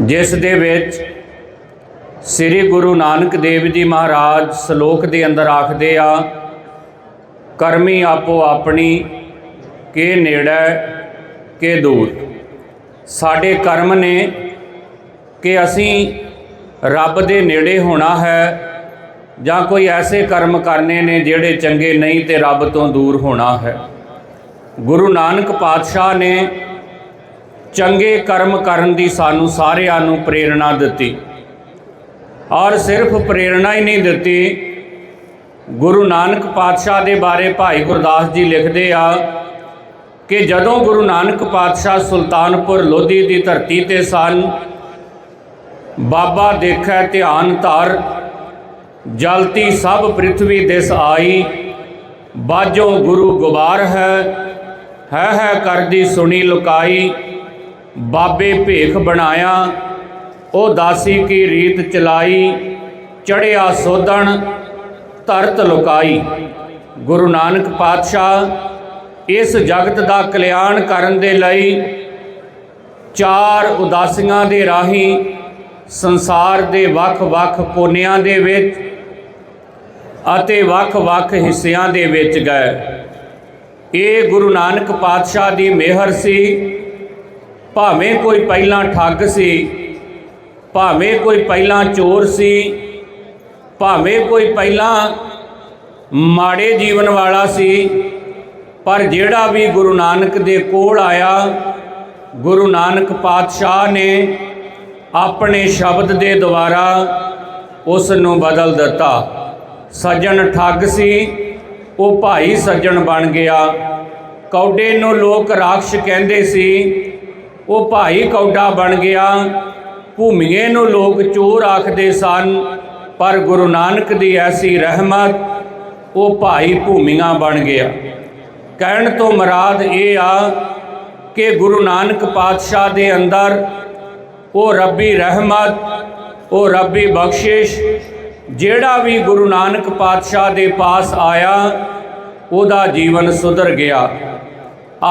ਜਿਸ ਦੇ ਵਿੱਚ ਸ੍ਰੀ ਗੁਰੂ ਨਾਨਕ ਦੇਵ ਜੀ ਮਹਾਰਾਜ ਸ਼ਲੋਕ ਦੇ ਅੰਦਰ ਆਖਦੇ ਆ, ਕਰਮੀ ਆਪੋ ਆਪਣੀ, ਕੇ ਨੇੜੇ, ਕੇ ਦੂਰ। ਸਾਡੇ ਕਰਮ ਨੇ ਕਿ ਅਸੀਂ ਰੱਬ ਦੇ ਨੇੜੇ ਹੋਣਾ ਹੈ ਜਾਂ ਕੋਈ ਐਸੇ ਕਰਮ ਕਰਨੇ ਨੇ ਜਿਹੜੇ ਚੰਗੇ ਨਹੀਂ ਤੇ ਰੱਬ ਤੋਂ ਦੂਰ ਹੋਣਾ ਹੈ। ਗੁਰੂ ਨਾਨਕ ਪਾਤਸ਼ਾਹ ਨੇ ਚੰਗੇ ਕਰਮ ਕਰਨ ਦੀ ਸਾਨੂੰ ਸਾਰਿਆਂ ਨੂੰ ਪ੍ਰੇਰਣਾ ਦਿੱਤੀ। ਔਰ ਸਿਰਫ ਪ੍ਰੇਰਣਾ ਹੀ ਨਹੀਂ ਦਿੱਤੀ, ਗੁਰੂ ਨਾਨਕ ਪਾਤਸ਼ਾਹ ਦੇ ਬਾਰੇ ਭਾਈ ਗੁਰਦਾਸ ਜੀ ਲਿਖਦੇ ਆ ਕਿ ਜਦੋਂ ਗੁਰੂ ਨਾਨਕ ਪਾਤਸ਼ਾਹ ਸੁਲਤਾਨਪੁਰ ਲੋਧੀ ਦੀ ਧਰਤੀ ਤੇ ਸਨ, ਬਾਬਾ ਦੇਖੈ ਧਿਆਨ ਧਰ, ਜਲਤੀ ਸਭ ਪ੍ਰਿਥਵੀ ਦਿਸ ਆਈ ਬਾਜੋ ਗੁਰੂ ਗੁਬਾਰ ਹੈ ਹੈ ਹੈ ਕਰਦੀ ਸੁਣੀ ਲੁਕਾਈ ਬਾਬੇ ਭੇਖ ਬਣਾਇਆ। ਉਹ ਦਾਸੀ ਕੀ ਰੀਤ ਚਲਾਈ, ਚੜਿਆ ਸੋਧਣ, ਧਰਤ ਲੁਕਾਈ। ਗੁਰੂ ਨਾਨਕ ਪਾਤਸ਼ਾਹ ਇਸ ਜਗਤ ਦਾ ਕਲਿਆਣ ਕਰਨ ਦੇ ਲਈ ਚਾਰ ਉਦਾਸੀਆਂ ਦੇ ਰਾਹੀਂ ਸੰਸਾਰ ਦੇ ਵੱਖ-ਵੱਖ ਕੋਨਿਆਂ ਦੇ ਵਿੱਚ ਅਤੇ ਵੱਖ-ਵੱਖ ਹਿੱਸਿਆਂ ਦੇ ਵਿੱਚ ਗਏ। ਇਹ ਗੁਰੂ ਨਾਨਕ ਪਾਤਸ਼ਾਹ ਦੀ ਮਿਹਰ ਸੀ। ਭਾਵੇਂ ਕੋਈ ਪਹਿਲਾਂ ਠੱਗ ਸੀ, ਭਾਵੇਂ ਕੋਈ ਪਹਿਲਾਂ ਚੋਰ ਸੀ, ਭਾਵੇਂ ਕੋਈ ਪਹਿਲਾਂ ਮਾੜੇ ਜੀਵਨ ਵਾਲਾ ਸੀ, ਪਰ ਜਿਹੜਾ ਵੀ ਗੁਰੂ ਨਾਨਕ ਦੇ ਕੋਲ ਆਇਆ, ਗੁਰੂ ਨਾਨਕ ਪਾਤਸ਼ਾਹ ਨੇ ਆਪਣੇ ਸ਼ਬਦ ਦੇ ਦੁਆਰਾ ਉਸ ਨੂੰ ਬਦਲ ਦਿੱਤਾ। ਸੱਜਣ ਠੱਗ ਸੀ, ਉਹ ਭਾਈ ਸੱਜਣ ਬਣ ਗਿਆ। ਕੌਡੇ ਨੂੰ ਲੋਕ ਰਾਖਸ਼ ਕਹਿੰਦੇ ਸੀ ਉਹ ਭਾਈ ਕੌਡਾ ਬਣ ਗਿਆ। ਭੂਮੀਏ ਨੂੰ ਲੋਕ ਚੋਰ ਆਖਦੇ ਸਨ, ਪਰ ਗੁਰੂ ਨਾਨਕ ਦੀ ਐਸੀ ਰਹਿਮਤ ਉਹ ਭਾਈ ਭੂਮੀਆਂ ਬਣ ਗਿਆ। ਕਹਿਣ ਤੋਂ ਮਰਾਦ ਇਹ ਆ ਕਿ ਗੁਰੂ ਨਾਨਕ ਪਾਤਸ਼ਾਹ ਦੇ ਅੰਦਰ ਉਹ ਰੱਬੀ ਰਹਿਮਤ, ਉਹ ਰੱਬੀ ਬਖਸ਼ਿਸ਼, ਜਿਹੜਾ ਵੀ ਗੁਰੂ ਨਾਨਕ ਪਾਤਸ਼ਾਹ ਦੇ ਪਾਸ ਆਇਆ, ਉਹਦਾ ਜੀਵਨ ਸੁਧਰ ਗਿਆ।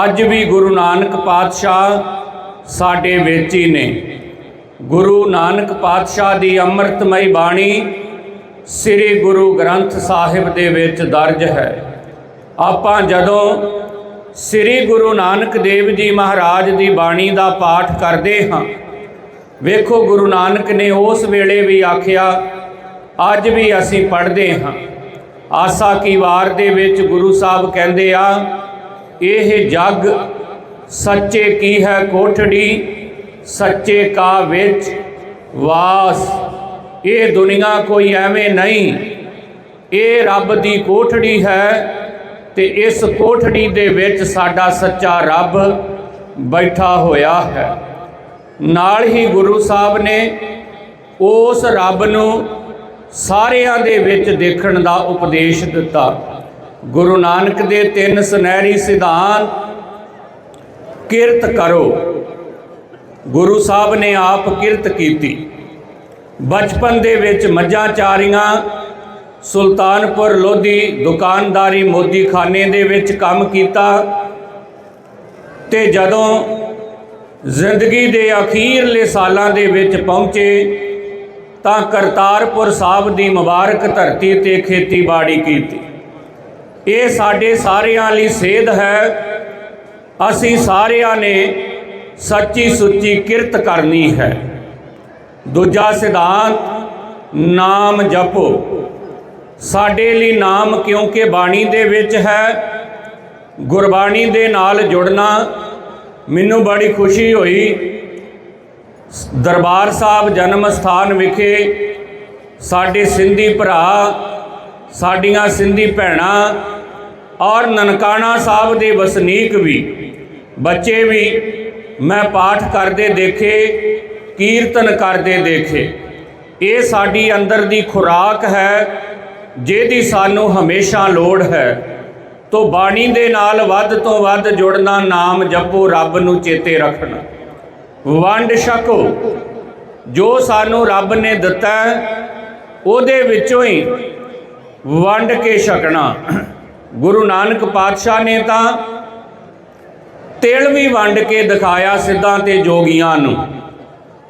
ਅੱਜ ਵੀ ਗੁਰੂ ਨਾਨਕ ਪਾਤਸ਼ਾਹ ਸਾਡੇ ਵਿੱਚ ਹੀ ਨੇ। ਗੁਰੂ ਨਾਨਕ ਪਾਤਸ਼ਾਹ ਦੀ ਅੰਮ੍ਰਿਤਮਈ ਬਾਣੀ ਸ੍ਰੀ ਗੁਰੂ ਗ੍ਰੰਥ ਸਾਹਿਬ ਦੇ ਵਿੱਚ ਦਰਜ ਹੈ। ਆਪਾਂ ਜਦੋਂ ਸ੍ਰੀ ਗੁਰੂ ਨਾਨਕ ਦੇਵ ਜੀ ਮਹਾਰਾਜ ਦੀ ਬਾਣੀ ਦਾ ਪਾਠ ਕਰਦੇ ਹਾਂ, ਵੇਖੋ ਗੁਰੂ ਨਾਨਕ ਨੇ ਉਸ ਵੇਲੇ ਵੀ ਆਖਿਆ, ਅੱਜ ਵੀ ਅਸੀਂ ਪੜ੍ਹਦੇ ਹਾਂ। ਆਸਾ ਕੀ ਵਾਰ ਦੇ ਵਿੱਚ ਗੁਰੂ ਸਾਹਿਬ ਕਹਿੰਦੇ ਆ, ਇਹ ਜੱਗ ਸੱਚੇ ਕੀ ਹੈ ਕੋਠੜੀ? ਸੱਚੇ ਕਾ ਵਿੱਚ ਵਾਸ। ਇਹ ਦੁਨੀਆ ਕੋਈ ਐਵੇਂ ਨਹੀਂ। ਇਹ ਰੱਬ ਦੀ ਕੋਠੜੀ ਹੈ ਤੇ ਇਸ ਕੋਠੜੀ ਦੇ ਵਿੱਚ ਸਾਡਾ ਸੱਚਾ ਰੱਬ ਬੈਠਾ ਹੋਇਆ ਹੈ। ਨਾਲ ਹੀ ਗੁਰੂ ਸਾਹਿਬ ਨੇ ਉਸ ਰੱਬ ਨੂੰ ਸਾਰਿਆਂ ਦੇ ਵਿੱਚ ਦੇਖਣ ਦਾ ਉਪਦੇਸ਼ ਦਿੱਤਾ। ਗੁਰੂ ਨਾਨਕ ਦੇ ਤਿੰਨ ਸੁਨਹਿਰੀ ਸਿਧਾਂਤ ਕਿਰਤ ਕਰੋ। ਗੁਰੂ ਸਾਹਿਬ ਨੇ ਆਪ ਕਿਰਤ ਕੀਤੀ। ਬਚਪਨ ਦੇ ਵਿੱਚ ਮੱਝਾਂ ਚਾਰੀਆਂ ਸੁਲਤਾਨਪੁਰ ਲੋਧੀ ਦੁਕਾਨਦਾਰੀ ਮੋਦੀਖਾਨੇ ਦੇ ਵਿੱਚ ਕੰਮ ਕੀਤਾ ਤੇ ਜਦੋਂ ਜ਼ਿੰਦਗੀ ਦੇ ਅਖੀਰਲੇ ਸਾਲਾਂ ਦੇ ਵਿੱਚ ਪਹੁੰਚੇ ਤਾਂ ਕਰਤਾਰਪੁਰ ਸਾਹਿਬ ਦੀ ਮੁਬਾਰਕ ਧਰਤੀ ਤੇ ਖੇਤੀਬਾੜੀ ਕੀਤੀ। ਇਹ ਸਾਡੇ ਸਾਰਿਆਂ ਲਈ ਸੇਧ ਹੈ। ਅਸੀਂ ਸਾਰਿਆਂ ਨੇ ਸੱਚੀ ਸੁੱਚੀ ਕਿਰਤ ਕਰਨੀ ਹੈ। ਦੂਜਾ ਸਿਧਾਂਤ, ਨਾਮ ਜਪੋ। ਸਾਡੇ ਲਈ ਨਾਮ ਕਿਉਂਕਿ ਬਾਣੀ ਦੇ ਵਿੱਚ ਹੈ, ਗੁਰਬਾਣੀ ਦੇ ਨਾਲ ਜੁੜਨਾ। ਮੈਨੂੰ ਬੜੀ ਖੁਸ਼ੀ ਹੋਈ। ਦਰਬਾਰ ਸਾਹਿਬ ਜਨਮ ਸਥਾਨ ਵਿਖੇ ਸਾਡੇ ਸਿੰਧੀ ਭਰਾ, ਸਾਡੀਆਂ ਸਿੰਧੀ ਭੈਣਾਂ ਔਰ ਨਨਕਾਣਾ ਸਾਹਿਬ ਦੇ ਵਸਨੀਕ ਵੀ ਬੱਚੇ ਵੀ ਮੈਂ ਪਾਠ ਕਰਦੇ ਦੇਖੇ, ਕੀਰਤਨ ਕਰਦੇ ਦੇਖੇ। ਇਹ ਸਾਡੀ ਅੰਦਰ ਦੀ ਖੁਰਾਕ ਹੈ, ਜਿਹਦੀ ਸਾਨੂੰ ਹਮੇਸ਼ਾ ਲੋੜ ਹੈ। ਤੋਂ ਬਾਣੀ ਦੇ ਨਾਲ ਵੱਧ ਤੋਂ ਵੱਧ ਜੁੜਨਾ ਨਾਮ ਜਪੋ, ਰੱਬ ਨੂੰ ਚੇਤੇ ਰੱਖਣਾ। ਵੰਡ ਛਕੋ। ਜੋ ਸਾਨੂੰ ਰੱਬ ਨੇ ਦਿੱਤਾ, ਉਹਦੇ ਵਿੱਚੋਂ ਹੀ ਵੰਡ ਕੇ ਛਕਣਾ। ਗੁਰੂ ਨਾਨਕ ਪਾਤਸ਼ਾਹ ਨੇ ਤਾਂ ਤਿਲ ਵੀ ਵੰਡ ਕੇ ਦਿਖਾਇਆ ਸਿੱਧਾਂ ਤੇ ਜੋਗੀਆਂ ਨੂੰ।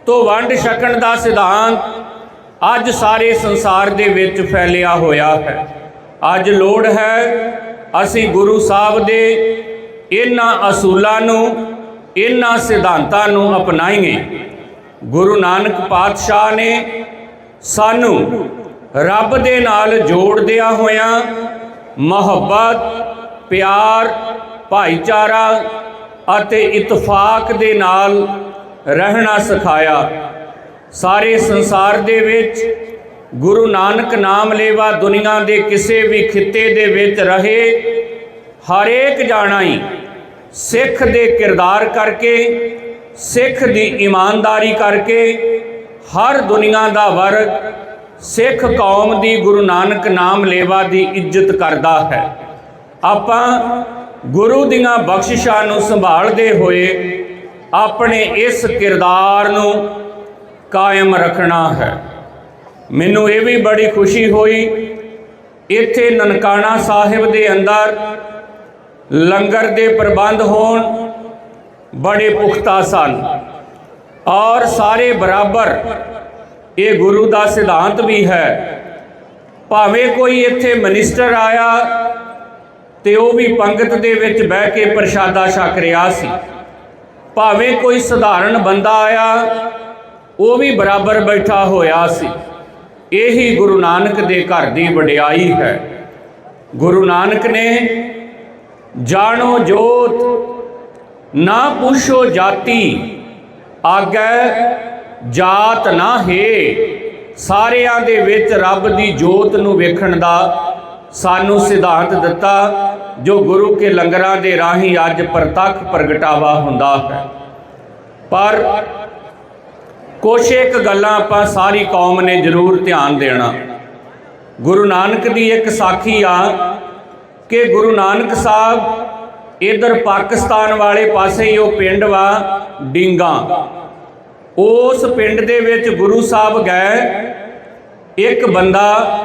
ਤੋਂ ਵੰਡ ਛਕਣ ਦਾ ਸਿਧਾਂਤ ਅੱਜ ਸਾਰੇ ਸੰਸਾਰ ਦੇ ਵਿੱਚ ਫੈਲਿਆ ਹੋਇਆ ਹੈ। ਅੱਜ ਲੋੜ ਹੈ ਅਸੀਂ ਗੁਰੂ ਸਾਹਿਬ ਦੇ ਇਹਨਾਂ ਅਸੂਲਾਂ ਨੂੰ, ਇਹਨਾਂ ਸਿਧਾਂਤਾਂ ਨੂੰ ਅਪਣਾਈਏ। ਗੁਰੂ ਨਾਨਕ ਪਾਤਸ਼ਾਹ ਨੇ ਸਾਨੂੰ ਰੱਬ ਦੇ ਨਾਲ ਜੋੜਦਿਆਂ ਹੋਇਆਂ ਮੁਹੱਬਤ, ਪਿਆਰ, ਭਾਈਚਾਰਾ ਅਤੇ ਇਤਫਾਕ ਦੇ ਨਾਲ ਰਹਿਣਾ ਸਿਖਾਇਆ। ਸਾਰੇ ਸੰਸਾਰ ਦੇ ਵਿੱਚ ਗੁਰੂ ਨਾਨਕ ਨਾਮ ਲੇਵਾ ਦੁਨੀਆ ਦੇ ਕਿਸੇ ਵੀ ਖਿੱਤੇ ਦੇ ਵਿੱਚ ਰਹੇ, ਹਰੇਕ ਜਾਣਾ ਹੀ ਸਿੱਖ ਦੇ ਕਿਰਦਾਰ ਕਰਕੇ, ਸਿੱਖ ਦੀ ਇਮਾਨਦਾਰੀ ਕਰਕੇ ਹਰ ਦੁਨੀਆ ਦਾ ਵਰਗ ਸਿੱਖ ਕੌਮ ਦੀ ਗੁਰੂ ਨਾਨਕ ਨਾਮ ਲੇਵਾ ਦੀ ਇੱਜ਼ਤ ਕਰਦਾ ਹੈ। ਆਪਾਂ ਗੁਰੂ ਦੀਆਂ ਬਖਸ਼ਿਸ਼ਾਂ ਨੂੰ ਸੰਭਾਲਦੇ ਹੋਏ ਆਪਣੇ ਇਸ ਕਿਰਦਾਰ ਨੂੰ ਕਾਇਮ ਰੱਖਣਾ ਹੈ। ਮੈਨੂੰ ਇਹ ਵੀ ਬੜੀ ਖੁਸ਼ੀ ਹੋਈ, ਇੱਥੇ ਨਨਕਾਣਾ ਸਾਹਿਬ ਦੇ ਅੰਦਰ ਲੰਗਰ ਦੇ ਪ੍ਰਬੰਧ ਹੋਣ ਬੜੇ ਪੁਖਤਾ ਸਨ ਔਰ ਸਾਰੇ ਬਰਾਬਰ ਇਹ ਗੁਰੂ ਦਾ ਸਿਧਾਂਤ ਵੀ ਹੈ। ਭਾਵੇਂ ਕੋਈ ਇੱਥੇ ਮਿਨਿਸਟਰ ਆਇਆ ਤੇ ਉਹ ਵੀ ਪੰਗਤ ਦੇ ਵਿੱਚ ਬਹਿ ਕੇ ਪ੍ਰਸ਼ਾਦਾ ਛਕ ਰਿਹਾ ਸੀ। ਭਾਵੇਂ ਕੋਈ ਸਧਾਰਨ ਬੰਦਾ ਆਇਆ, ਉਹ ਵੀ ਬਰਾਬਰ ਬੈਠਾ ਹੋਇਆ ਸੀ। ਇਹੀ ਗੁਰੂ ਨਾਨਕ ਦੇ ਘਰ ਦੀ ਵਡਿਆਈ ਹੈ। ਗੁਰੂ ਨਾਨਕ ਨੇ ਜਾਣੋ ਜੋਤ, ਨਾ ਪੁੱਛੋ ਜਾਤੀ, ਆਗੈ ਜਾਤ ਨਾ ਹੈ। ਸਾਰਿਆਂ ਦੇ ਵਿੱਚ ਰੱਬ ਦੀ ਜੋਤ ਨੂੰ ਵੇਖਣ ਦਾ ਸਾਨੂੰ ਸਿਧਾਂਤ ਦਿੱਤਾ, ਜੋ ਗੁਰੂ ਕੇ ਲੰਗਰਾਂ ਦੇ ਰਾਹੀਂ ਅੱਜ ਪ੍ਰਤੱਖ ਪ੍ਰਗਟਾਵਾ ਹੁੰਦਾ ਹੈ। ਪਰ ਕੁਛ ਇੱਕ ਗੱਲਾਂ ਆਪਾਂ ਸਾਰੀ ਕੌਮ ਨੇ ਜ਼ਰੂਰ ਧਿਆਨ ਦੇਣਾ। ਗੁਰੂ ਨਾਨਕ ਦੀ ਇੱਕ ਸਾਖੀ ਆ ਕਿ ਗੁਰੂ ਨਾਨਕ ਸਾਹਿਬ ਇਧਰ ਪਾਕਿਸਤਾਨ ਵਾਲੇ ਪਾਸੇ ਹੀ ਉਹ ਪਿੰਡ ਵਾ, ਡਿੰਗਾ। ਉਸ ਪਿੰਡ ਦੇ ਵਿੱਚ ਗੁਰੂ ਸਾਹਿਬ ਗਏ, ਇੱਕ ਬੰਦਾ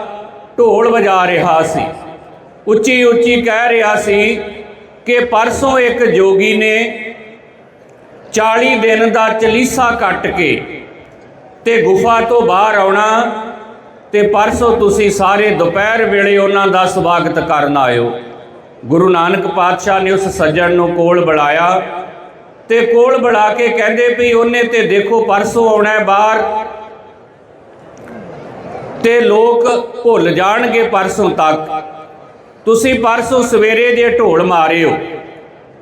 ਢੋਲ ਵਜਾ ਰਿਹਾ ਸੀ। ਉੱਚੀ ਉੱਚੀ ਕਹਿ ਰਿਹਾ ਸੀ ਕਿ ਪਰਸੋਂ ਇੱਕ ਜੋਗੀ ਨੇ 40 ਦਿਨ ਦਾ ਚਲੀਸਾ ਕੱਟ ਕੇ ਤੇ ਗੁਫਾ ਤੋਂ ਬਾਹਰ ਆਉਣਾ ਤੇ ਪਰਸੋਂ ਤੁਸੀਂ ਸਾਰੇ ਦੁਪਹਿਰ ਵੇਲੇ ਉਹਨਾਂ ਦਾ ਸਵਾਗਤ ਕਰਨ ਆਇਓ। ਗੁਰੂ ਨਾਨਕ ਪਾਤਸ਼ਾਹ ਨੇ ਉਸ ਸੱਜਣ ਨੂੰ ਕੋਲ ਬੁਲਾਇਆ ਤੇ ਕੋਲ ਬੁਲਾ ਕੇ ਕਹਿੰਦੇ ਵੀ ਉਹਨੇ ਤੇ ਦੇਖੋ ਪਰਸੋਂ ਆਉਣਾ ਬਾਹਰ। ਤੇ ਲੋਕ ਭੁੱਲ ਜਾਣਗੇ ਪਰਸੋਂ ਤੱਕ। ਤੁਸੀਂ ਪਰਸੋਂ ਸਵੇਰੇ ਜੇ ਢੋਲ ਮਾਰਿਓ,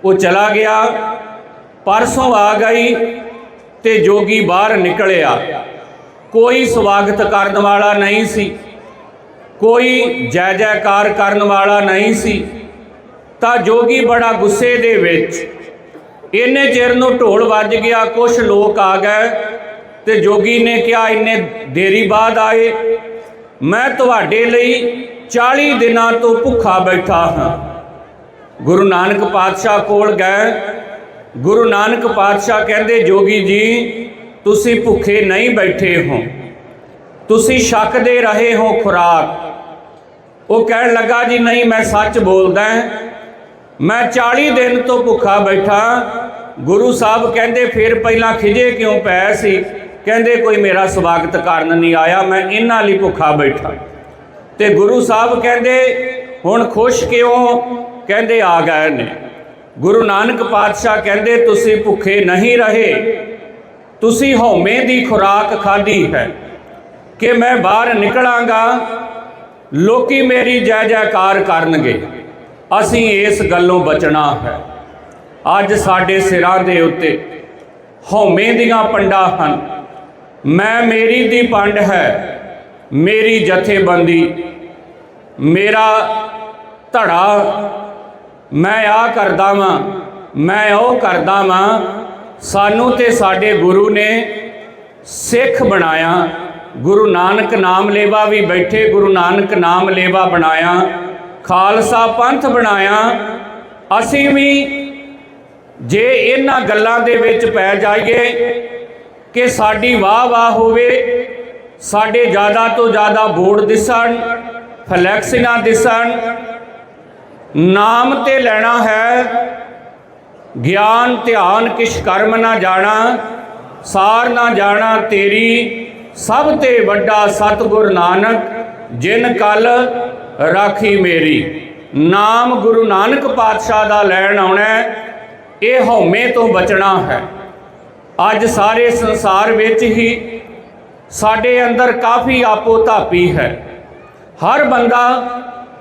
ਉਹ ਚਲਾ ਗਿਆ, ਪਰਸੋਂ ਆ ਗਈ ਤੇ ਜੋਗੀ ਬਾਹਰ ਨਿਕਲਿਆ। ਕੋਈ ਸਵਾਗਤ ਕਰਨ ਵਾਲਾ ਨਹੀਂ ਸੀ, ਕੋਈ ਜੈ ਜੈਕਾਰ ਕਰਨ ਵਾਲਾ ਨਹੀਂ ਸੀ। ਤਾਂ ਜੋਗੀ ਬੜਾ ਗੁੱਸੇ ਦੇ ਵਿੱਚ, ਇੰਨੇ ਚਿਰ ਨੂੰ ਢੋਲ ਵੱਜ ਗਿਆ ਕੁਝ ਲੋਕ ਆ ਗਏ ਤੇ ਜੋਗੀ ਨੇ ਕਿਹਾ, ਇੰਨੇ ਦੇਰੀ ਬਾਅਦ ਆਏ। ਮੈਂ ਤੁਹਾਡੇ ਲਈ 40 ਦਿਨਾਂ ਤੋਂ ਭੁੱਖਾ ਬੈਠਾ ਹਾਂ। ਗੁਰੂ ਨਾਨਕ ਪਾਤਸ਼ਾਹ ਕੋਲ ਗਏ। ਗੁਰੂ ਨਾਨਕ ਪਾਤਸ਼ਾਹ ਕਹਿੰਦੇ, ਜੋਗੀ ਜੀ, ਤੁਸੀਂ ਭੁੱਖੇ ਨਹੀਂ ਬੈਠੇ ਹੋ। ਤੁਸੀਂ ਛਕਦੇ ਰਹੇ ਹੋ ਖੁਰਾਕ। ਉਹ ਕਹਿਣ ਲੱਗਾ, ਜੀ ਨਹੀਂ, ਮੈਂ ਸੱਚ ਬੋਲਦਾ ਮੈਂ 40 ਦਿਨ ਤੋਂ ਭੁੱਖਾ ਬੈਠਾ। ਗੁਰੂ ਸਾਹਿਬ ਕਹਿੰਦੇ, ਫਿਰ ਪਹਿਲਾਂ ਖਿਜੇ ਕਿਉਂ ਪਏ ਸੀ? ਕਹਿੰਦੇ ਕੋਈ ਮੇਰਾ ਸਵਾਗਤ ਕਰਨ ਨਹੀਂ ਆਇਆ, ਮੈਂ ਇਹਨਾਂ ਲਈ ਭੁੱਖਾ ਬੈਠਾ। ਤੇ ਗੁਰੂ ਸਾਹਿਬ ਕਹਿੰਦੇ, ਹੁਣ ਖੁਸ਼ ਕਿਉਂ? ਕਹਿੰਦੇ, ਆ ਗਏ ਨੇ। ਗੁਰੂ ਨਾਨਕ ਪਾਤਸ਼ਾਹ ਕਹਿੰਦੇ, ਤੁਸੀਂ ਭੁੱਖੇ ਨਹੀਂ ਰਹੇ। ਤੁਸੀਂ ਹਉਮੈ ਦੀ ਖੁਰਾਕ ਖਾਧੀ ਹੈ ਕਿ ਮੈਂ ਬਾਹਰ ਨਿਕਲਾਂਗਾ। ਲੋਕੀ ਮੇਰੀ ਜੈ ਜੈਕਾਰ ਕਰਨਗੇ। ਅਸੀਂ ਇਸ ਗੱਲੋਂ ਬਚਣਾ ਹੈ। ਅੱਜ ਸਾਡੇ ਸਿਰਾਂ ਦੇ ਉੱਤੇ ਹਉਮੈ ਦੀਆਂ ਪੰਡਾਂ ਹਨ। ਮੈਂ ਮੇਰੀ ਦੀ ਪੰਡ ਹੈ, ਮੇਰੀ ਜਥੇਬੰਦੀ, ਮੇਰਾ ਧੜਾ। ਮੈਂ ਆ ਕਰਦਾ ਵਾਂ, ਮੈਂ ਉਹ ਕਰਦਾ ਵਾਂ, ਸਾਨੂੰ ਤੇ ਸਾਡੇ ਗੁਰੂ ਨੇ ਸਿੱਖ ਬਣਾਇਆ। ਗੁਰੂ ਨਾਨਕ ਨਾਮ ਲੇਵਾ ਵੀ ਬੈਠੇ, ਗੁਰੂ ਨਾਨਕ ਨਾਮ ਲੇਵਾ ਬਣਾਇਆ। ਖਾਲਸਾ ਪੰਥ ਬਣਾਇਆ। ਅਸੀਂ ਵੀ ਜੇ ਇਹਨਾਂ ਗੱਲਾਂ ਦੇ ਵਿੱਚ ਪੈ ਜਾਈਏ ਕਿ ਸਾਡੀ ਵਾਹ ਵਾਹ ਹੋਵੇ। ਸਾਡੇ ਜ਼ਿਆਦਾ ਤੋਂ ਜ਼ਿਆਦਾ ਬੋਰਡ ਦਿਸਣ ਫਲੈਕਸ ਨਾ ਦਿਸਣ। ਨਾਮ ਤੇ ਲੈਣਾ ਹੈ। ਗਿਆਨ, ਧਿਆਨ, ਕਿਛ ਕਰਮ ਨਾ ਜਾਣਾ, ਸਾਰ ਨਾ ਜਾਣਾ ਤੇਰੀ। ਸਭ ਤੇ ਵੱਡਾ ਸਤਿਗੁਰ ਨਾਨਕ, ਜਿਨ ਕਲ ਰਾਖੀ ਮੇਰੀ। ਨਾਮ ਗੁਰੂ ਨਾਨਕ ਪਾਤਸ਼ਾਹ ਦਾ ਲੈਣ ਆਉਣਾ, ਇਹ ਹਉਮੈ ਤੋਂ ਬਚਣਾ ਹੈ। ਅੱਜ ਸਾਰੇ ਸੰਸਾਰ ਵਿੱਚ ਹੀ ਸਾਡੇ ਅੰਦਰ ਕਾਫੀ ਆਪੋ ਧਾਪੀ ਹੈ। ਹਰ ਬੰਦਾ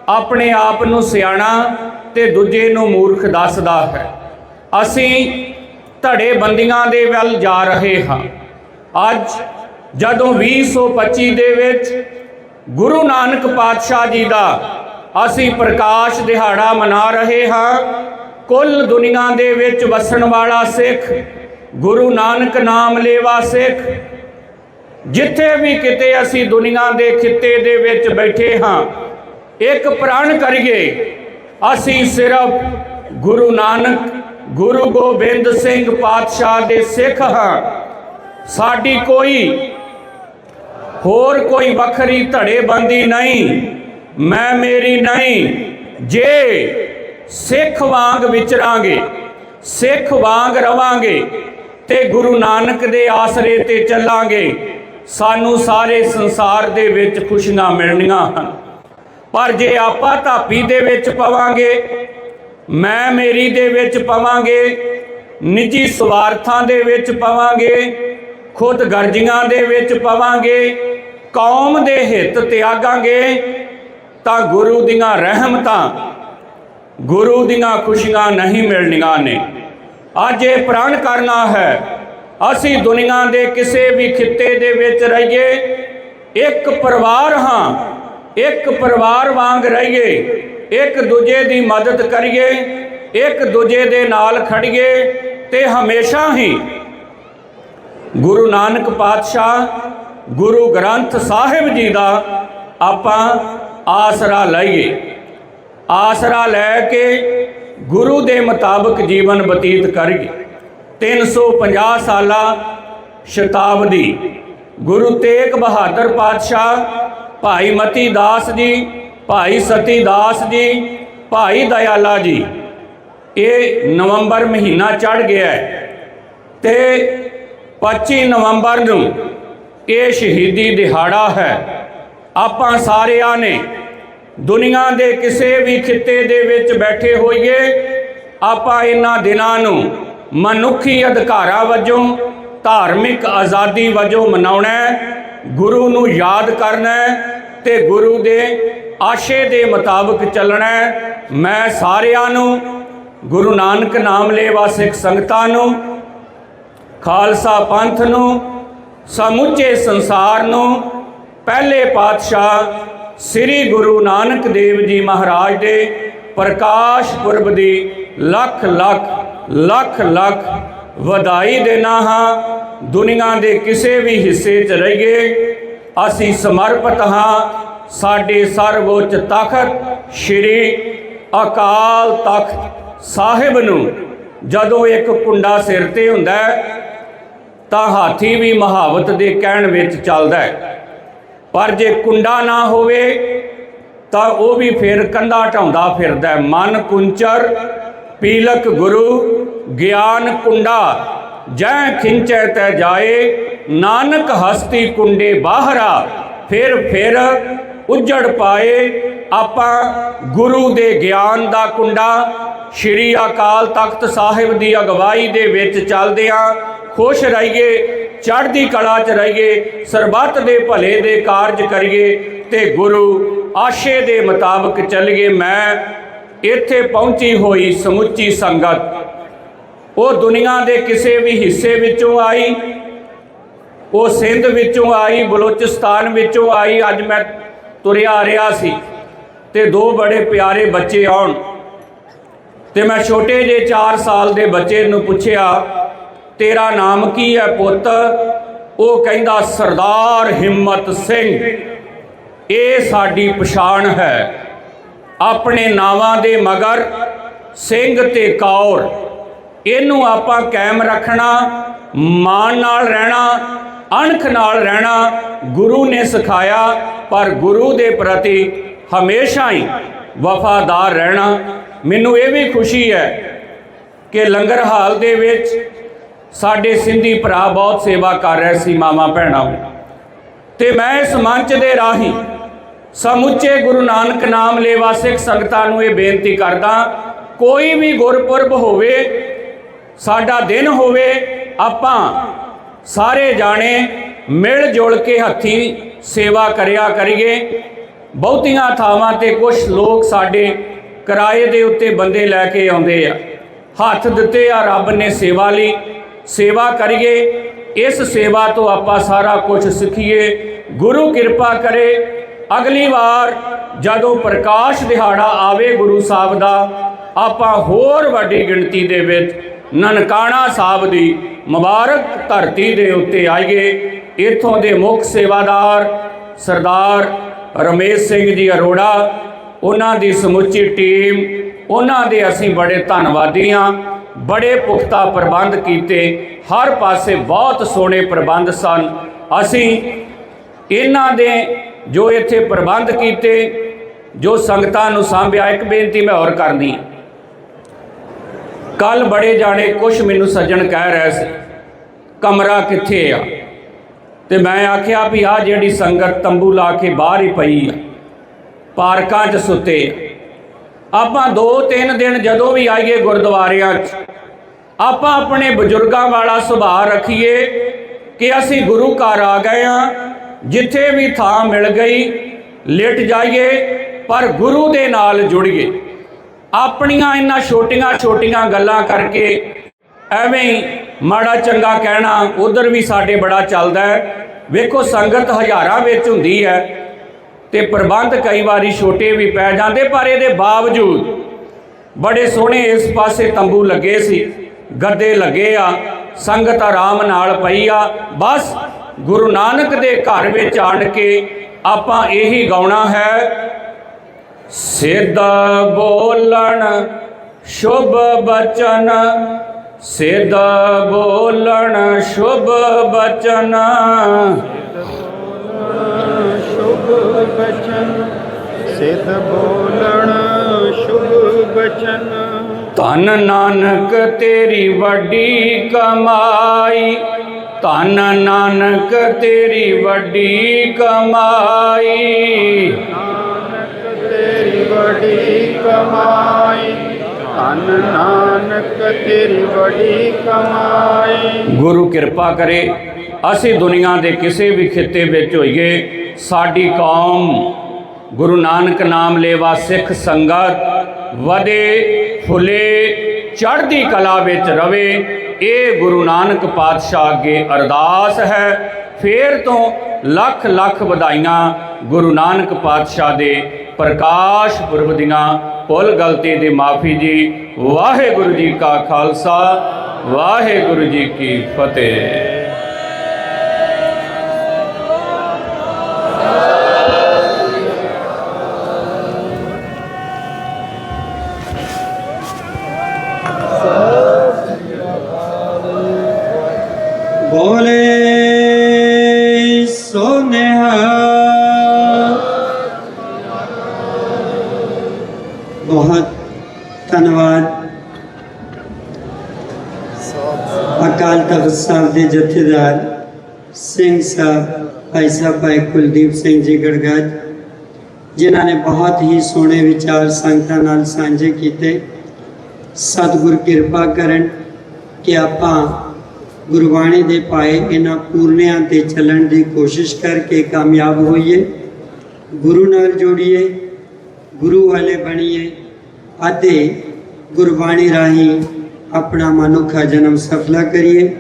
ਆਪਣੇ ਆਪ ਨੂੰ ਸਿਆਣਾ ਤੇ ਦੂਜੇ ਨੂੰ ਮੂਰਖ ਦੱਸਦਾ ਹੈ। ਅਸੀਂ ਧੜੇ ਬੰਦੀਆਂ ਦੇ ਵੱਲ ਜਾ ਰਹੇ ਹਾਂ। ਅੱਜ ਜਦੋਂ 2025 ਦੇ ਵਿੱਚ ਗੁਰੂ ਨਾਨਕ ਪਾਤਸ਼ਾਹ ਜੀ ਦਾ ਅਸੀਂ ਪ੍ਰਕਾਸ਼ ਦਿਹਾੜਾ ਮਨਾ ਰਹੇ ਹਾਂ, ਕੁੱਲ ਦੁਨੀਆ ਦੇ ਵਿੱਚ ਵਸਣ ਵਾਲਾ ਸਿੱਖ ਗੁਰੂ ਨਾਨਕ ਨਾਮ ਲੇਵਾ ਸਿੱਖ। ਜਿੱਥੇ ਵੀ ਕਿਤੇ ਅਸੀਂ ਦੁਨੀਆ ਦੇ ਖਿੱਤੇ ਦੇ ਵਿੱਚ ਬੈਠੇ ਹਾਂ, ਇੱਕ ਪ੍ਰਣ ਕਰੀਏ, ਅਸੀਂ ਸਿਰਫ ਗੁਰੂ ਨਾਨਕ, ਗੁਰੂ ਗੋਬਿੰਦ ਸਿੰਘ ਪਾਤਸ਼ਾਹ ਦੇ ਸਿੱਖ ਹਾਂ। ਸਾਡੀ ਕੋਈ ਹੋਰ ਕੋਈ ਵੱਖਰੀ ਧੜੇਬੰਦੀ ਨਹੀਂ, ਮੈਂ ਮੇਰੀ ਨਹੀਂ। ਜੇ ਸਿੱਖ ਵਾਂਗ ਵਿਚਰਾਂਗੇ, ਸਿੱਖ ਵਾਂਗ ਰਵਾਂਗੇ ਤੇ ਗੁਰੂ ਨਾਨਕ ਦੇ ਆਸਰੇ ਤੇ ਚੱਲਾਂਗੇ। ਸਾਨੂੰ ਸਾਰੇ ਸੰਸਾਰ ਦੇ ਵਿੱਚ ਖੁਸ਼ੀਆਂ ਮਿਲਣੀਆਂ ਹਨ। ਪਰ ਜੇ ਆਪਾਂ ਧਾਪੀ ਦੇ ਵਿੱਚ ਪਵਾਂਗੇ, ਮੈਂ ਮੇਰੀ ਦੇ ਵਿੱਚ ਪਵਾਂਗੇ, ਨਿੱਜੀ ਸਵਾਰਥਾਂ ਦੇ ਵਿੱਚ ਪਵਾਂਗੇ, ਖੁਦ ਗਰਜੀਆਂ ਦੇ ਵਿੱਚ ਪਵਾਂਗੇ, ਕੌਮ ਦੇ ਹਿੱਤ ਤਿਆਗਾਂਗੇ, ਤਾਂ ਗੁਰੂ ਦੀਆਂ ਰਹਿਮਤਾਂ, ਗੁਰੂ ਦੀਆਂ ਖੁਸ਼ੀਆਂ ਨਹੀਂ ਮਿਲਣੀਆਂ ਨੇ। ਅੱਜ ਇਹ ਪ੍ਰਣ ਕਰਨਾ ਹੈ। ਅਸੀਂ ਦੁਨੀਆ ਦੇ ਕਿਸੇ ਵੀ ਖਿੱਤੇ ਦੇ ਵਿੱਚ ਰਹੀਏ, ਇੱਕ ਪਰਿਵਾਰ ਹਾਂ, ਇੱਕ ਪਰਿਵਾਰ ਵਾਂਗ ਰਹੀਏ, ਇੱਕ ਦੂਜੇ ਦੀ ਮਦਦ ਕਰੀਏ, ਇੱਕ ਦੂਜੇ ਦੇ ਨਾਲ ਖੜੀਏ ਤੇ ਹਮੇਸ਼ਾ ਹੀ ਗੁਰੂ ਨਾਨਕ ਪਾਤਸ਼ਾਹ, ਗੁਰੂ ਗ੍ਰੰਥ ਸਾਹਿਬ ਜੀ ਦਾ ਆਪਾਂ ਆਸਰਾ ਲਈਏ। ਆਸਰਾ ਲੈ ਕੇ ਗੁਰੂ ਦੇ ਮੁਤਾਬਕ ਜੀਵਨ ਬਤੀਤ ਕਰੀਏ 350 ਸਾਲਾ ਸ਼ਤਾਬਦੀ ਗੁਰੂ ਤੇਗ ਬਹਾਦਰ ਪਾਤਸ਼ਾਹ ਭਾਈ ਮਤੀ ਦਾਸ ਜੀ, ਭਾਈ ਸਤੀ ਦਾਸ ਜੀ, ਭਾਈ ਦਇਆਲਾ ਜੀ, ਇਹ ਨਵੰਬਰ ਮਹੀਨਾ ਚੜ ਗਿਆ ਹੈ ਤੇ 25 ਨਵੰਬਰ ਨੂੰ ਇਹ ਸ਼ਹੀਦੀ ਦਿਹਾੜਾ ਹੈ। ਆਪਾਂ ਸਾਰਿਆਂ ਨੇ ਦੁਨੀਆ ਦੇ ਕਿਸੇ ਵੀ ਖਿੱਤੇ ਦੇ ਵਿੱਚ ਬੈਠੇ ਹੋਈਏ, ਆਪਾਂ ਇਹਨਾਂ ਦਿਨਾਂ ਨੂੰ ਮਨੁੱਖੀ ਅਧਿਕਾਰਾਂ ਵਜੋਂ, ਧਾਰਮਿਕ ਆਜ਼ਾਦੀ ਵਜੋਂ ਮਨਾਉਣਾ ਗੁਰੂ ਨੂੰ ਯਾਦ ਕਰਨਾ ਹੈ ਤੇ ਗੁਰੂ ਦੇ ਆਸ਼ੇ ਦੇ ਮੁਤਾਬਕ ਚੱਲਣਾ ਮੈਂ ਸਾਰਿਆਂ ਨੂੰ, ਗੁਰੂ ਨਾਨਕ ਨਾਮ ਲੇਵਾ ਸਿੱਖ ਸੰਗਤਾਂ ਨੂੰ, ਖਾਲਸਾ ਪੰਥ ਨੂੰ, ਸਮੁੱਚੇ ਸੰਸਾਰ ਨੂੰ, ਪਹਿਲੇ ਪਾਤਸ਼ਾਹ ਸ੍ਰੀ ਗੁਰੂ ਨਾਨਕ ਦੇਵ ਜੀ ਮਹਾਰਾਜ ਦੇ ਪ੍ਰਕਾਸ਼ ਪੁਰਬ ਦੀ ਲੱਖ ਲੱਖ ਲੱਖ ਲੱਖ ਵਧਾਈ ਦੇਣਾ ਹਾਂ। ਦੁਨੀਆ ਦੇ ਕਿਸੇ ਵੀ ਹਿੱਸੇ 'ਚ ਰਹੀਏ, ਅਸੀਂ ਸਮਰਪਿਤ ਹਾਂ। ਸਾਡੇ ਸਰਵਉੱਚ ਤਖਤ ਸ੍ਰੀ ਅਕਾਲ ਤਖਤ ਸਾਹਿਬ ਨੂੰ। ਜਦੋਂ ਇੱਕ ਕੁੰਡਾ ਸਿਰ ਤੇ ਹੁੰਦਾ ਤਾਂ ਹਾਥੀ ਵੀ ਮਹਾਵਤ ਦੇ ਕਹਿਣ ਵਿੱਚ ਚੱਲਦਾ ਹੈ। ਪਰ ਜੇ ਕੁੰਡਾ ਨਾ ਹੋਵੇ, ਤਾਂ ਉਹ ਵੀ ਫਿਰ ਕੰਧਾ ਢਾਉਂਦਾ ਫਿਰਦਾ ਮਨ ਕੁੰਚਰ, ਪੀਲਕ ਗੁਰੂ, ਗਿਆਨ ਕੁੰਡਾ। ਜੈ ਖਿੰਚੈ ਤੈ ਜਾਏ, ਨਾਨਕ ਹਸਤੀ ਕੁੰਡੇ ਬਾਹਰਾ। ਫਿਰ ਫਿਰ ਉੱਜੜ ਪਾਏ ਆਪਾਂ ਗੁਰੂ ਦੇ ਗਿਆਨ ਦਾ ਕੁੰਡਾ। ਸ਼੍ਰੀ ਅਕਾਲ ਤਖਤ ਸਾਹਿਬ ਦੀ ਅਗਵਾਈ ਦੇ ਵਿੱਚ ਚੱਲਦੇ ਚੱਲਦਿਆਂ ਖੁਸ਼ ਰਹੀਏ, ਚੜ੍ਹਦੀ ਕਲਾ 'ਚ ਰਹੀਏ, ਸਰਬੱਤ ਦੇ ਭਲੇ ਦੇ ਕਾਰਜ ਕਰੀਏ ਤੇ ਗੁਰੂ ਆਸ਼ੇ ਦੇ ਮੁਤਾਬਕ ਚੱਲੀਏ। ਮੈਂ ਇੱਥੇ ਪਹੁੰਚੀ ਹੋਈ ਸਮੁੱਚੀ ਸੰਗਤ। ਉਹ ਦੁਨੀਆ ਦੇ ਕਿਸੇ ਵੀ ਹਿੱਸੇ ਵਿੱਚੋਂ ਆਈ, ਉਹ ਸਿੰਧ ਵਿੱਚੋਂ ਆਈ, ਬਲੋਚਿਸਤਾਨ ਵਿੱਚੋਂ ਆਈ। ਅੱਜ ਮੈਂ ਤੁਰਿਆ ਰਿਹਾ ਸੀ ਤੇ ਦੋ ਬੜੇ ਪਿਆਰੇ ਬੱਚੇ ਆਉਣ। ਤੇ ਮੈਂ ਛੋਟੇ ਜੇ 4 ਸਾਲ ਦੇ ਬੱਚੇ ਨੂੰ ਪੁੱਛਿਆ ਤੇਰਾ ਨਾਮ ਕੀ ਹੈ ਪੁੱਤ? ਉਹ ਕਹਿੰਦਾ, ਸਰਦਾਰ ਹਿੰਮਤ ਸਿੰਘ। ਇਹ ਸਾਡੀ ਪਛਾਣ ਹੈ। ਆਪਣੇ ਨਾਵਾਂ ਦੇ ਮਗਰ ਸਿੰਘ ਤੇ ਕੌਰ। ਇਹਨੂੰ ਆਪਾਂ ਕਾਇਮ ਰੱਖਣਾ, ਮਾਣ ਨਾਲ ਰਹਿਣਾ, ਅਣਖ ਨਾਲ ਰਹਿਣਾ, ਗੁਰੂ ਨੇ ਸਿਖਾਇਆ, ਪਰ ਗੁਰੂ ਦੇ ਪ੍ਰਤੀ ਹਮੇਸ਼ਾ ਹੀ ਵਫਾਦਾਰ ਰਹਿਣਾ। ਮੈਨੂੰ ਇਹ ਵੀ ਖੁਸ਼ੀ ਹੈ ਕਿ ਲੰਗਰ ਹਾਲ ਦੇ ਵਿੱਚ ਸਾਡੇ ਸਿੰਧੀ ਭਰਾ ਬਹੁਤ ਸੇਵਾ ਕਰ ਰਹੇ ਸੀ ਮਾਮਾ ਭੈਣਾਂ ਤੇ ਮੈਂ ਇਸ ਮੰਚ ਦੇ ਰਾਹੀਂ ਸਮੁੱਚੇ ਗੁਰੂ ਨਾਨਕ ਨਾਮ ਲੇਵਾ ਸਿੱਖ ਸੰਗਤਾਂ ਨੂੰ ਇਹ ਬੇਨਤੀ ਕਰਦਾ ਕੋਈ ਵੀ ਗੁਰਪੁਰਬ ਹੋਵੇ, ਸਾਡਾ ਦਿਨ ਹੋਵੇ, ਆਪਾਂ ਸਾਰੇ ਜਾਣੇ ਮਿਲ ਜੁਲ ਕੇ ਹੱਥੀ ਸੇਵਾ ਕਰਿਆ ਕਰੀਏ। ਬਹੁਤੀਆਂ ਥਾਵਾਂ ਤੇ ਕੁਝ ਲੋਕ ਸਾਡੇ ਕਿਰਾਏ ਦੇ ਉੱਤੇ ਬੰਦੇ ਲੈ ਕੇ ਆਉਂਦੇ ਆ। ਹੱਥ ਦਿੱਤੇ ਆ, ਰੱਬ ਨੇ ਸੇਵਾ ਲਈ। ਸੇਵਾ ਕਰੀਏ, ਇਸ ਸੇਵਾ ਤੋਂ ਆਪਾਂ ਸਾਰਾ ਕੁਝ ਸਿੱਖੀਏ। ਗੁਰੂ ਕਿਰਪਾ ਕਰੇ, ਅਗਲੀ ਵਾਰ ਜਦੋਂ ਪ੍ਰਕਾਸ਼ ਦਿਹਾੜਾ ਆਵੇ ਗੁਰੂ ਸਾਹਿਬ ਦਾ, ਆਪਾਂ ਹੋਰ ਵੱਡੀ ਗਿਣਤੀ ਦੇ ਵਿੱਚ ਨਨਕਾਣਾ ਸਾਹਿਬ ਦੀ ਮੁਬਾਰਕ ਧਰਤੀ ਦੇ ਉੱਤੇ ਆਈਏ। ਇੱਥੋਂ ਦੇ ਮੁੱਖ ਸੇਵਾਦਾਰ ਸਰਦਾਰ ਰਮੇਸ਼ ਸਿੰਘ ਜੀ ਅਰੋੜਾ, ਉਹਨਾਂ ਦੀ ਸਮੁੱਚੀ ਟੀਮ, ਉਹਨਾਂ ਦੇ ਅਸੀਂ ਬੜੇ ਧੰਨਵਾਦੀ ਹਾਂ। ਬੜੇ ਪੁਖਤਾ ਪ੍ਰਬੰਧ ਕੀਤੇ। ਹਰ ਪਾਸੇ ਬਹੁਤ ਸੋਹਣੇ ਪ੍ਰਬੰਧ ਸਨ। ਅਸੀਂ ਇਹਨਾਂ ਦੇ ਜੋ ਇੱਥੇ ਪ੍ਰਬੰਧ ਕੀਤੇ, ਜੋ ਸੰਗਤਾਂ ਨੂੰ ਸਾਂਭਿਆ, ਇੱਕ ਬੇਨਤੀ ਮੈਂ ਹੋਰ ਕਰਨੀ ਹੈ। ਕੱਲ ਬੜੇ ਜਾਣੇ ਕੁਛ ਮੈਨੂੰ ਸੱਜਣ ਕਹਿ ਰਹੇ ਸੀ, ਕਮਰਾ ਕਿੱਥੇ ਆ? ਤੇ ਮੈਂ ਆਖਿਆ ਵੀ ਆ ਜਿਹੜੀ ਸੰਗਤ ਤੰਬੂ ਲਾ ਕੇ ਬਾਹਰ ਹੀ ਪਈ ਆ, ਪਾਰਕਾਂ 'ਚ ਸੁੱਤੇ ਆ। ਆਪਾਂ ਦੋ ਤਿੰਨ ਦਿਨ ਜਦੋਂ ਵੀ ਆਈਏ ਗੁਰਦੁਆਰਿਆਂ 'ਚ, ਆਪਾਂ ਆਪਣੇ ਬਜ਼ੁਰਗਾਂ ਵਾਲਾ ਸੁਭਾਅ ਰੱਖੀਏ ਕਿ ਅਸੀਂ ਗੁਰੂ ਘਰ ਆ ਗਏ ਆ ਜਿੱਥੇ ਵੀ ਥਾਂ ਮਿਲ ਗਈ, ਲਿਟ ਜਾਈਏ, ਪਰ ਗੁਰੂ ਦੇ ਨਾਲ ਜੁੜੀਏ। ਆਪਣੀਆਂ ਇਹਨਾਂ ਛੋਟੀਆਂ-ਛੋਟੀਆਂ ਗੱਲਾਂ ਕਰਕੇ ਐਵੇਂ ਹੀ ਮਾੜਾ ਚੰਗਾ ਕਹਿਣਾ ਉਧਰ ਵੀ ਸਾਡੇ ਬੜਾ ਚੱਲਦਾ ਹੈ। ਵੇਖੋ ਸੰਗਤ ਹਜ਼ਾਰਾਂ ਵਿੱਚ ਹੁੰਦੀ ਹੈ। ਤੇ ਪ੍ਰਬੰਧ ਕਈ ਵਾਰੀ ਛੋਟੇ ਵੀ ਪੈ ਜਾਂਦੇ, ਪਰ ਇਹਦੇ ਬਾਵਜੂਦ ਬੜੇ ਸੋਹਣੇ ਇਸ ਪਾਸੇ ਤੰਬੂ ਲੱਗੇ ਸੀ, ਗੱਦੇ ਲੱਗੇ ਆ, ਸੰਗਤ ਆਰਾਮ ਨਾਲ ਪਈ ਆ। ਬਸ ਗੁਰੂ ਨਾਨਕ ਦੇ ਘਰ ਵਿੱਚ ਆਣ ਕੇ ਆਪਾਂ ਇਹੀ ਗਾਉਣਾ ਹੈ, ਸਿੱਧ ਬੋਲਣ, ਸ਼ੁਭ ਬਚਨ। ਸਿੱਧ ਬੋਲਣ, ਸ਼ੁਭ ਬਚਨ। ਸ਼ੁਭ ਬਚਨ ਸਿੱਧ ਬੋਲਣ ਸ਼ੁਭ ਬਚਨ। ਧੰਨ ਨਾਨਕ ਤੇਰੀ ਵੱਡੀ ਕਮਾਈ ਧੰਨ ਨਾਨਕ ਤੇਰੀ ਵੱਡੀ ਕਮਾਈ। ਨਾਨਕ ਤੇਰੀ ਬੜੀ ਕਮਾਈ ਧੰਨ ਨਾਨਕ ਤੇਰੀ ਬੜੀ ਕਮਾਈ। ਗੁਰੂ ਕਿਰਪਾ ਕਰੇ ਅਸੀਂ ਦੁਨੀਆ ਦੇ ਕਿਸੇ ਵੀ ਖਿੱਤੇ ਵਿੱਚ ਹੋਈਏ ਸਾਡੀ ਕੌਮ ਗੁਰੂ ਨਾਨਕ ਨਾਮ ਲੇਵਾ ਸਿੱਖ ਸੰਗਤ ਵਧੇ ਫੁੱਲੇ ਚੜ੍ਹਦੀ ਕਲਾ ਵਿੱਚ ਰਵੇ, ਇਹ ਗੁਰੂ ਨਾਨਕ ਪਾਤਸ਼ਾਹ ਅੱਗੇ ਅਰਦਾਸ ਹੈ। ਫੇਰ ਤੋਂ ਲੱਖ ਲੱਖ ਵਧਾਈਆਂ ਗੁਰੂ ਨਾਨਕ ਪਾਤਸ਼ਾਹ ਦੇ ਪ੍ਰਕਾਸ਼ ਪੁਰਬ ਦੀਆਂ। ਭੁੱਲ ਗਲਤੀ ਦੀ ਮਾਫੀ ਜੀ, ਵਾਹਿਗੁਰੂ ਜੀ ਕਾ ਖਾਲਸਾ, ਵਾਹਿਗੁਰੂ ਜੀ ਕੀ ਫਤਿਹ। ਅਕਾਲ ਤਖਤ ਸਾਹਿਬ ਦੇ ਜਥੇਦਾਰ ਸਿੰਘ ਸਾਹਿਬ, ਭਾਈ ਸਾਹਿਬ, ਭਾਈ ਕੁਲਦੀਪ ਸਿੰਘ ਜੀ ਗੜਗੜ ਜਿਨ੍ਹਾਂ ਨੇ ਬਹੁਤ ਹੀ ਸੋਹਣੇ ਵਿਚਾਰ ਸੰਗਤਾਂ ਨਾਲ ਸਾਂਝੇ ਕੀਤੇ। ਸਤਿਗੁਰ ਕਿਰਪਾ ਕਰਨ ਕਿ ਆਪਾਂ ਗੁਰਬਾਣੀ ਦੇ ਪਾਏ ਇਹਨਾਂ ਪੂਰਨਿਆਂ ਤੇ ਚੱਲਣ ਦੀ ਕੋਸ਼ਿਸ਼ ਕਰਕੇ ਕਾਮਯਾਬ ਹੋਈਏ। ਗੁਰੂ ਨਾਲ ਜੋੜੀਏ, ਗੁਰੂ ਵਾਲੇ ਬਣੀਏ ਅਤੇ ਗੁਰਬਾਣੀ ਰਾਹੀਂ ਆਪਣਾ ਮਨੁੱਖਾ ਜਨਮ ਸਫਲਾ ਕਰੀਏ